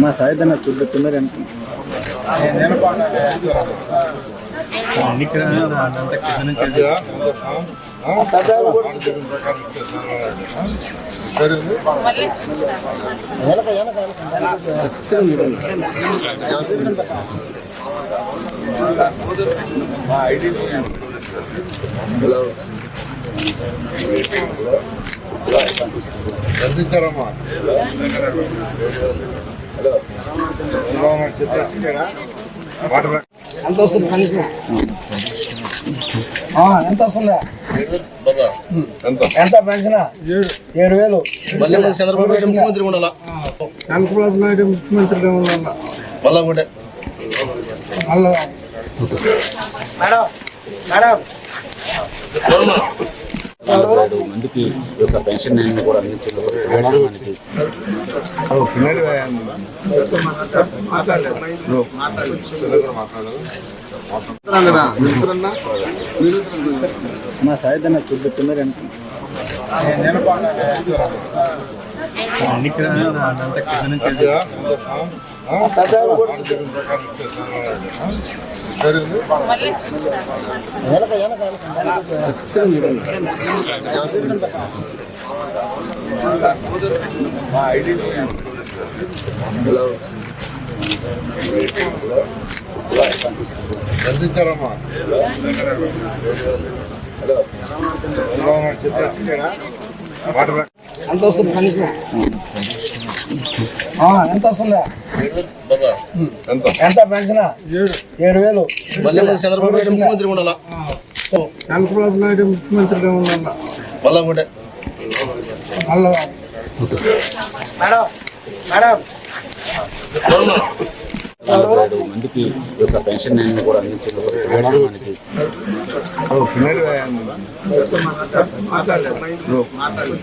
మా సాయిధన చుట్టూ తొందర ఎంత వస్తుంది కనీసం ఎంత వస్తుందా ఎంత ఎంత పెన్షన్ ఏడు వేలు మళ్ళీ చంద్రబాబు నాయుడు ముఖ్యమంత్రి ఉండాలా చంద్రబాబు నాయుడు ముఖ్యమంత్రిగా మళ్ళా కూడా మళ్ళా మేడం మేడం మందికి ఈ యొక్క పెన్షన్ని కూడా అందించారు ఏడు మందికి మా సాయిధన చుట్టూ అందించారమ్మా హలో చెప్పాడా అంత వస్తుంది కనీసం ఎంత వస్తుందా? బాగా ఎంత ఎంత పెన్షన్? ఏడు. ఏడు వేలు. చంద్రబాబు నాయుడు ముఖ్యమంత్రి ఉండాలా? చంద్రబాబు నాయుడు ముఖ్యమంత్రిగా ఉండాలి. మళ్ళా కూడా మళ్ళా. మేడం. మేడం. మందికి యొక్క పెన్షన్ కూడా అందించారు